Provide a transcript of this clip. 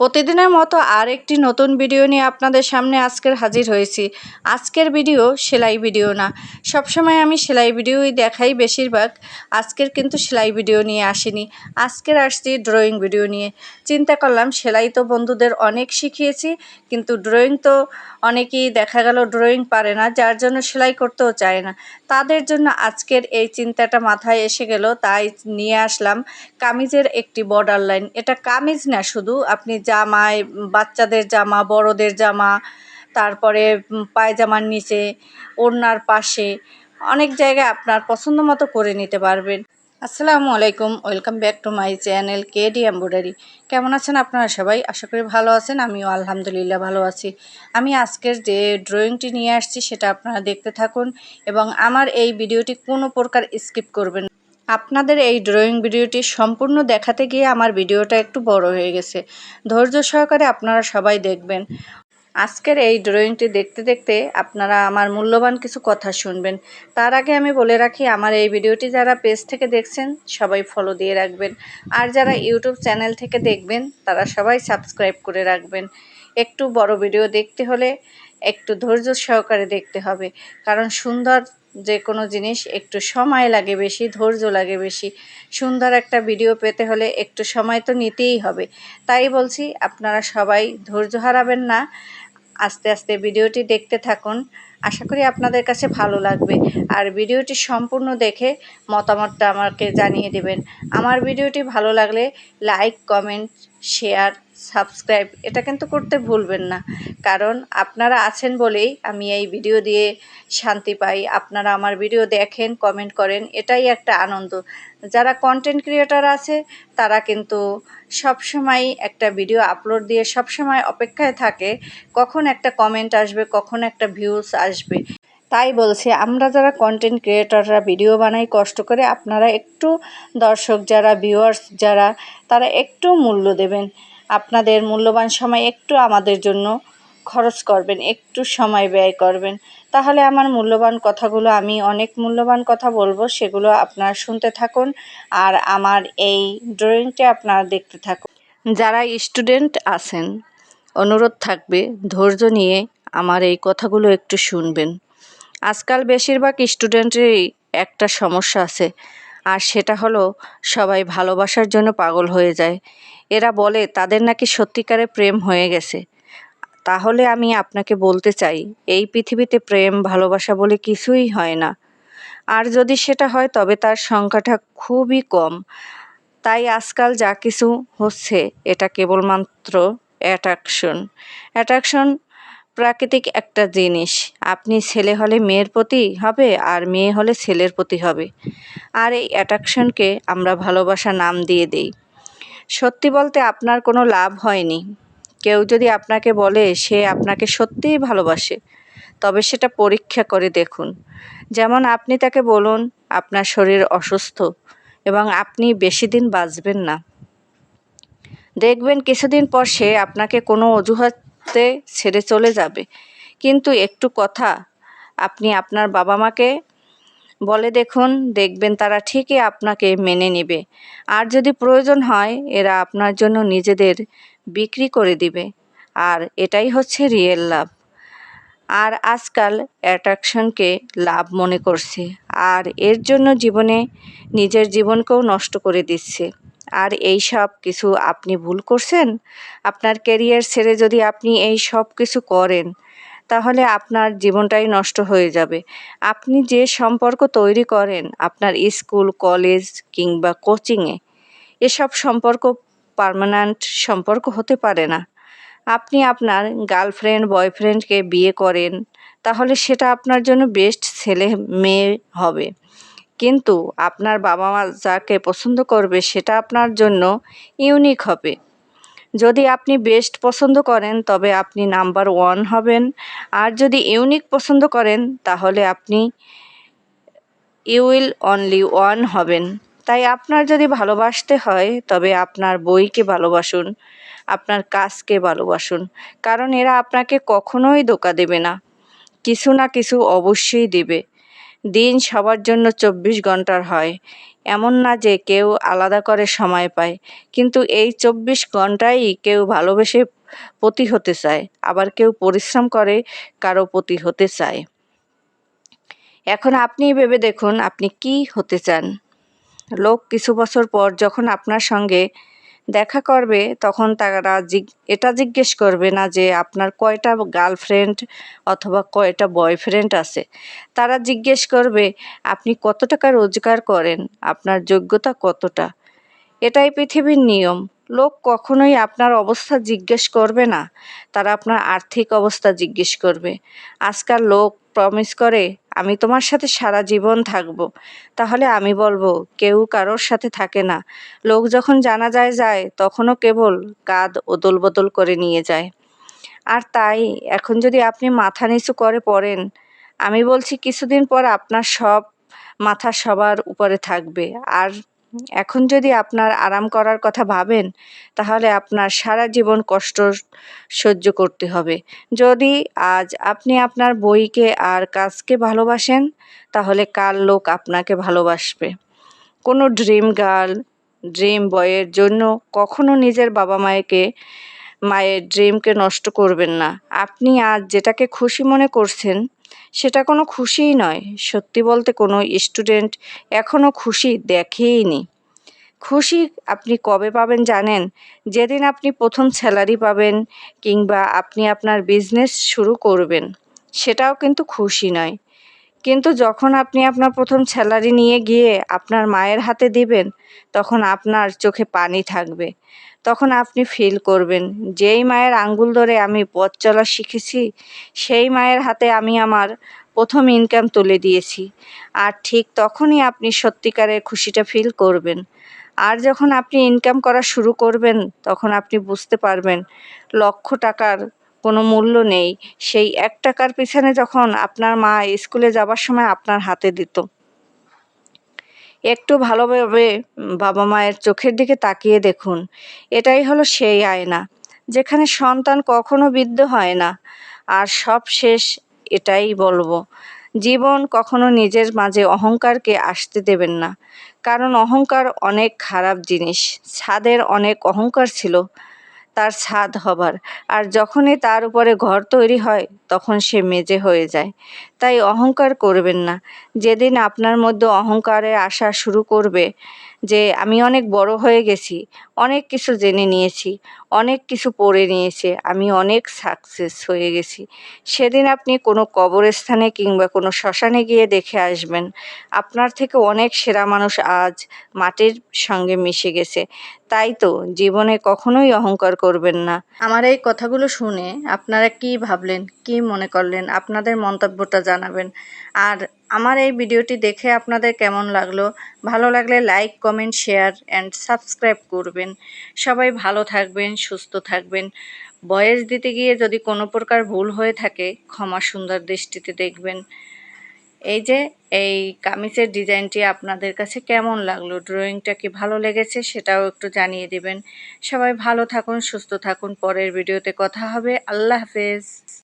প্রতিদিনের মতো আর একটি নতুন ভিডিও নিয়ে আপনাদের সামনে আজকের হাজির হয়েছি। আজকের ভিডিও সেলাই ভিডিও না। সবসময় আমি সেলাই ভিডিওই দেখাই বেশিরভাগ। আজকের কিন্তু সেলাই ভিডিও নিয়ে আসিনি। আজকের আসছি ড্রয়িং ভিডিও নিয়ে। চিন্তা করলাম সেলাই তো বন্ধুদের অনেক শিখিয়েছি, কিন্তু ড্রয়িং তো অনেকেই দেখা গেল ড্রয়িং পারে না, যার জন্য সেলাই করতেও চায় না। তাদের জন্য আজকের এই চিন্তাটা মাথায় এসে গেল, তাই নিয়ে আসলাম। কামিজের একটি বর্ডার লাইন এটা কামিজ না শুধু, আপনি জামায় বাচ্চাদের জামা, বড়দের জামা, তারপরে পায়জামার নিচে, ওড়নার পাশে, অনেক জায়গায় আপনার পছন্দ মতো করে নিতে পারবেন। আসসালামু আলাইকুম, welcome back to my channel K D embroidery. কেমন আছেন আপনারা সবাই? আশা করি ভালো আছেন, আমিও আলহামদুলিল্লাহ ভালো আছি। আমি আজকের যে ড্রয়িংটি নিয়ে আসছি, সেটা আপনারা দেখতে থাকুন এবং আমার এই ভিডিওটি কোনো প্রকার স্কিপ করবেন। আপনাদের এই ড্রয়িং ভিডিওটি সম্পূর্ণ দেখাতে গিয়ে আমার ভিডিওটা একটু বড় হয়ে গেছে। ধৈর্য সহকারে আপনারা সবাই দেখবেন। আজকের এই ড্রয়িংটি দেখতে দেখতে আপনারা আমার মূল্যবান কিছু কথা শুনবেন। তার আগে আমি বলে রাখি, আমার এই ভিডিওটি যারা পেজ থেকে দেখছেন, সবাই ফলো দিয়ে রাখবেন। আর যারা ইউটিউব চ্যানেল থেকে দেখবেন, তারা সবাই সাবস্ক্রাইব করে রাখবেন। একটু বড় ভিডিও দেখতে হলে একটু ধৈর্য সহকারে দেখতে হবে। কারণ সুন্দর যে কোনো জিনিস একটু সময় লাগে বেশি, ধৈর্য লাগে বেশি। সুন্দর একটা ভিডিও পেতে হলে একটু সময় তো নিতেই হবে। তাই বলছি, আপনারা সবাই ধৈর্য হারাবেন না। আস্তে আস্তে ভিডিওটি দেখতে থাকুন। আশা করি আপনাদের কাছে ভালো লাগবে। আর ভিডিওটি সম্পূর্ণ দেখে মতামতটা আমাকে জানিয়ে দেবেন। আমার ভিডিওটি ভালো লাগলে লাইক কমেন্ট শেয়ার সাবস্ক্রাইব এটা কিন্তু করতে ভুলবেন না। কারণ আপনারা আছেন বলেই আমি এই ভিডিও দিয়ে শান্তি পাই। আপনারা আমার ভিডিও দেখেন কমেন্ট করেন, এটাই একটা আনন্দ। যারা কন্টেন্ট ক্রিয়েটার আছে, তারা কিন্তু সবসময় একটা ভিডিও আপলোড দিয়ে সবসময় অপেক্ষায় থাকে, কখন একটা কমেন্ট আসবে, কখন একটা ভিউজ আসবে। তাই বলছি, আমরা যারা কন্টেন্ট ক্রিয়েটররা ভিডিও বানাই, কষ্ট করে আপনারা একটু দর্শক যারা ভিউয়ার্স যারা, তারা একটু মূল্য দেবেন। আপনাদের মূল্যবান সময় একটু আমাদের জন্য খরচ করবেন, একটু সময় ব্যয় করবেন। তাহলে আমার মূল্যবান কথাগুলো, আমি অনেক মূল্যবান কথা বলব, সেগুলো আপনারা শুনতে থাকুন আর আমার এই ড্রয়িংটা আপনারা দেখতে থাকুন। যারা স্টুডেন্ট আছেন, অনুরোধ থাকবে, ধৈর্য নিয়ে আমার এই কথাগুলো একটু শুনবেন। আজকাল বেশিরভাগ স্টুডেন্টেরই একটা সমস্যা আছে। আর সেটা হলো, সবাই ভালোবাসার জন্য পাগল হয়ে যায়। এরা বলে, তাদের নাকি সত্যিকারে প্রেম হয়ে গেছে। তাহলে আমি আপনাকে বলতে চাই, এই পৃথিবীতে প্রেম, ভালোবাসা বলে কিছুই হয় না। আর যদি সেটা হয়, তবে তার সংখ্যাটা খুবই কম। তাই আজকাল যা কিছু হচ্ছে, এটা কেবলমাত্র অ্যাট্রাকশন অ্যাট্রাকশন প্রাকৃতিক একটা জিনিস। আপনি ছেলে হলে মেয়ের প্রতি হবে আর মেয়ে হলে ছেলের প্রতি হবে। আর এই অ্যাট্রাকশনকে আমরা ভালোবাসা নাম দিয়ে দেই। সত্যি বলতে আপনার কোনো লাভ হয়নি। কেউ যদি আপনাকে বলে সে আপনাকে সত্যিই ভালোবাসে, তবে সেটা পরীক্ষা করে দেখুন। যেমন আপনি তাকে বলুন, আপনার শরীর অসুস্থ এবং আপনি বেশি দিন বাঁচবেন না। দেখবেন কিছুদিন পর সে আপনাকে কোনো অজুহাতে ছেড়ে চলে যাবে। কিন্তু একটু কথা, আপনি আপনার বাবা মাকে বলে দেখুন, দেখবেন তারা ঠিকই আপনাকে মেনে নেবে। আর যদি প্রয়োজন হয়, এরা আপনার জন্য নিজেদের বিক্রি করে দিবে। আর এটাই হচ্ছে রিয়েল লাভ আর আজকাল অ্যাট্রাকশনকে লাভ মনে করছে। আর এর জন্য জীবনে নিজের জীবনকেও নষ্ট করে দিচ্ছে। আর এই সব কিছু আপনি ভুল করছেন, আপনার ক্যারিয়ার ছেড়ে যদি আপনি এই সব কিছু করেন, তাহলে আপনার জীবনটাই নষ্ট হয়ে যাবে। আপনি যে সম্পর্ক তৈরি করেন, আপনার স্কুল কলেজ কিংবা কোচিংয়ে এসব সম্পর্ক পার্মানেন্ট সম্পর্ক হতে পারে না। আপনি আপনার গার্লফ্রেন্ড বয়ফ্রেন্ডকে বিয়ে করেন, তাহলে সেটা আপনার জন্য বেস্ট ছেলে, মেয়ে হবে। কিন্তু আপনার বাবা মা যাকে পছন্দ করবে সেটা আপনার জন্য ইউনিক হবে। যদি আপনি বেস্ট পছন্দ করেন, তবে আপনি নাম্বার ওয়ান হবেন। আর যদি ইউনিক পছন্দ করেন, তাহলে আপনি ইউ উইল অনলি ওয়ান হবেন। তাই আপনার যদি ভালোবাসতে হয়, তবে আপনার বইকে ভালোবাসুন, আপনার কাজকে ভালোবাসুন। কারণ এরা আপনাকে কখনোই ধোকা দেবে না। কিছু না কিছু অবশ্যই দেবে। দিন সবার জন্য চব্বিশ ঘণ্টার হয়। এমন না যে কেউ আলাদা করে সময় পায়, কিন্তু এই চব্বিশ ঘন্টাই কেউ ভালোবেসে পতি হতে চায়, আবার কেউ পরিশ্রম করে কারও পতি হতে চায়। এখন আপনি ভেবে দেখুন আপনি কি হতে চান। লোক কিছু বছর পর যখন আপনার সঙ্গে দেখা করবে, তখন তারা এটা জিজ্ঞেস করবে না যে আপনার কয়টা গার্লফ্রেন্ড অথবা কয়টা বয়ফ্রেন্ড আছে। তারা জিজ্ঞেস করবে, আপনি কত টাকা রোজগার করেন? আপনার যোগ্যতা কতটা? এটাই পৃথিবীর নিয়ম। লোক কখনোই আপনার অবস্থা জিজ্ঞেস করবে না। তারা আপনার আর্থিক অবস্থা জিজ্ঞেস করবে। আজকাল লোক প্রমিস করে, আমি তোমার সাথে সারা জীবন থাকব। তাহলে আমি বলব, কেউ কারোর সাথে থাকে না। লোক যখন জানা যায় যায় তখনও কেবল কাঁধ ওদল বদল করে নিয়ে যায়। আর তাই, এখন যদি আপনি মাথা নিচু করে পড়েন, আমি বলছি কিছুদিন পর আপনার সব মাথা সবার উপরে থাকবে। আর এখন যদি আপনার আরাম করার কথা ভাবেন, তাহলে আপনার সারা জীবন কষ্ট সহ্য করতে হবে। যদি আজ আপনি আপনার বইকে আর কাজকে ভালোবাসেন, তাহলে কাল লোক আপনাকে ভালোবাসবে? কোনো ড্রিম গার্ল, ড্রিম বয়ের জন্য কখনো নিজের বাবা মায়েকে, মায়ের ড্রিমকে নষ্ট করবেন না। আপনি আজ যেটাকে খুশি মনে করছেন সেটা কোনো খুশিই নয়। সত্যি বলতে কোনো স্টুডেন্ট এখনও খুশি দেখেইনি। খুশি আপনি কবে পাবেন জানেন? যেদিন আপনি প্রথম স্যালারি পাবেন কিংবা আপনি আপনার বিজনেস শুরু করবেন, সেটাও কিন্তু খুশি নয়। কিন্তু যখন আপনি আপনার প্রথম স্যালারি নিয়ে গিয়ে আপনার মায়ের হাতে দিবেন, তখন আপনার চোখে পানি থাকবে। তখন আপনি ফিল করবেন, যেই মায়ের আঙ্গুল ধরে আমি পথ চলা শিখেছি, সেই মায়ের হাতে আমি আমার প্রথম ইনকাম তুলে দিয়েছি। আর ঠিক তখনই আপনি সত্যিকারের খুশিটা ফিল করবেন। আর যখন আপনি ইনকাম করা শুরু করবেন, তখন আপনি বুঝতে পারবেন, লক্ষ টাকার কোনো মূল্য নেই। সেই এক টাকার পিছনে যখন আপনার মা স্কুলে যাবার সময় আপনার হাতে দিত। একটু ভালোভাবে বাবা মায়ের চোখের দিকে তাকিয়ে দেখুন। এটাই হলো সেই আয়না, যেখানে সন্তান কখনো বৃদ্ধ হয় না। আর সব শেষ, এটাই বলব। জীবন কখনো নিজের মাঝে অহংকারকে আসতে দেবেন না। কারণ অহংকার অনেক খারাপ জিনিস, ছাদের অনেক অহংকার ছিল। তার ছাদ হবার। আর যখনই তার উপরে ঘর তৈরি হয়, তখন সে মেজে হয়ে যায়। তাই অহংকার করবেন না। যেদিন আপনার মধ্যে অহংকারে আসা শুরু করবে যে আমি অনেক বড় হয়ে গেছি, অনেক কিছু জেনে নিয়েছি, অনেক কিছু পড়ে নিয়েছে, আমি অনেক সাকসেস হয়ে গেছি। সেদিন আপনি কোনো কবরস্থানে কিংবা কোনো শ্মশানে গিয়ে দেখে আসবেন। আপনার থেকে অনেক সেরা মানুষ আজ মাটির সঙ্গে মিশে গেছে। তাই তো জীবনে কখনোই অহংকার করবেন না। আমার এই কথাগুলো শুনে আপনারা কি ভাবলেন, কি মনে করলেন? আপনাদের মন্তব্যটা জানাবেন। আর আমার এই ভিডিওটি দেখে আপনাদের কেমন লাগল? ভালো লাগলে like comment share and subscribe করবেন। সবাই ভালো থাকবেন, সুস্থ থাকবেন। বয়স দিতে গিয়ে যদি কোনো প্রকার ভুল হয়ে থাকে, ক্ষমা সুন্দর দৃষ্টিতে দেখবেন। এই যে, এই কামিজের ডিজাইনটি আপনাদের কাছে কেমন লাগল? ড্রয়িংটা কি ভালো লেগেছে সেটাও একটু জানিয়ে দেবেন। সবাই ভালো থাকুন, সুস্থ থাকুন। পরের ভিডিওতে কথা হবে। আল্লাহ হাফেজ।